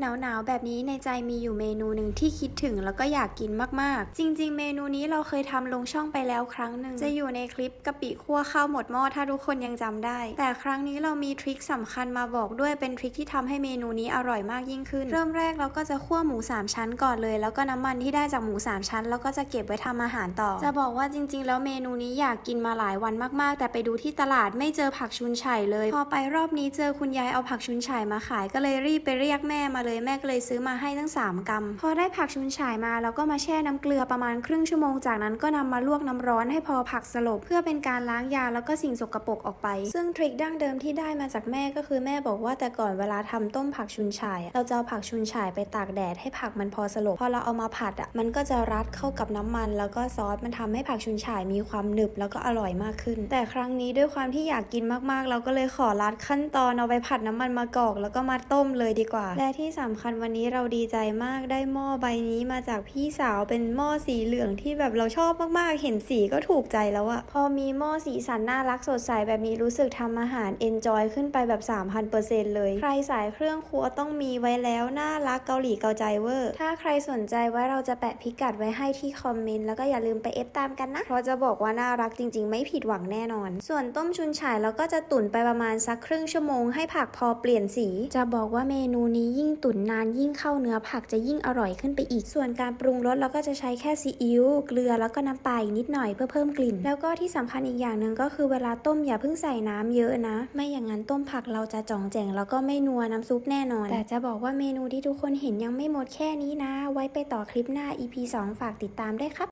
หนาวๆแบบนี้ในใจมีอยู่เมนูหนึ่งที่คิดถึงแล้วก็อยากกินมากๆ จริง ๆ เมนูนี้เราเคยทำลงช่องไปแล้วครั้งหนึ่งจะอยู่ในคลิปกะปิคั่วข้าวหมดหม้อถ้าทุกคนยังจำได้ แต่ครั้งนี้เรามีทริคสำคัญมาบอกด้วยเป็นทริคที่ทำให้เมนูนี้อร่อยมากยิ่งขึ้น เริ่มแรกเราก็จะคั่วหมูสามชั้นก่อนเลย แล้วก็น้ำมันที่ได้จากหมูสามชั้น แล้วก็จะเก็บไว้ทำอาหารต่อ จะบอกว่าจริง ๆ แล้วเมนูนี้อยากกินมาหลายวันมากๆ แต่ไปดูที่ตลาดไม่เจอผักชุนไฉเลย พอไปรอบนี้เจอคุณยายเอาผักชุนไฉมาขายก็เลยรีบไปเรียกแม่มาเลยแม่ก็เลยซื้อมาให้ตั้ง 3กรัมพอได้ผักชุนฉายมาแล้วก็มาแช่น้ำเกลือประมาณครึ่งชั่วโมงจากนั้นก็นำมาลวกน้ำร้อนให้พอผักสลบเพื่อเป็นการล้างยาแล้วก็สิ่งสกปรกออกไป ซึ่งทริคดั้งเดิมที่ได้มาจากแม่ก็คือแม่บอกว่าแต่ก่อนเวลาทำต้มผักชุนฉาย เราจะเอาผักชุนฉายไปตากแดดให้ผักมันพอสลบพอเราเอามาผัดอะมันก็จะรัดเข้ากับน้ำมัน แล้วก็ซอสมันทำให้ผักชุนฉายมีความหนึบแล้วก็อร่อยมากขึ้น แต่ครั้งนี้ด้วยความที่อยากกินมากๆ เราก็เลยขอรัดขั้นตอนเอาไปผัดน้ำมันมะกอก แล้วก็มาต้มเลยดีกว่าและที่สำคัญวันนี้เราดีใจมากได้หม้อใบนี้มาจากพี่สาวเป็นหม้อสีเหลืองที่แบบเราชอบมากๆ เห็นสีก็ถูกใจแล้วอะพอมีหม้อสีสันน่ารักสดใสแบบนี้รู้สึกทำอาหารเอนจอยขึ้นไปแบบ 3,000%เลย ใครสายเครื่องครัวต้องมีไว้แล้วน่ารักเกาหลีเกาใจเวอร์ ถ้าใครสนใจไว้เราจะแปะพิกัดไว้ให้ที่คอมเมนต์แล้วก็อย่าลืมไปเอฟตามกันนะเพราะจะบอกว่าน่ารักจริง ๆ ไม่ผิดหวังแน่นอน ส่วนต้มชุนฉายเราก็จะตุ๋นไปประมาณสักครึ่งชั่วโมงให้ผักพอเปลี่ยนสี จะบอกว่าเมนูนี้ยิ่งตุ๋นนานยิ่งเข้าเนื้อผักจะยิ่งอร่อยขึ้นไปอีก ส่วนการปรุงรสเราก็จะใช้แค่ซีอิ๊วเกลือแล้วก็น้ำปลาอีกนิดหน่อยเพื่อเพิ่มกลิ่น แล้วก็ที่สำคัญอีกอย่างหนึ่งก็คือเวลาต้มอย่าเพิ่งใส่น้ำเยอะนะ ไม่อย่างนั้นต้มผักเราจะจ่องแจงแล้วก็ไม่นัวน้ำซุปแน่นอน แต่จะบอกว่าเมนูที่ทุกคนเห็นยังไม่หมดแค่นี้นะ ไว้ไปต่อคลิปหน้า EP 2 ฝากติดตามได้ครับ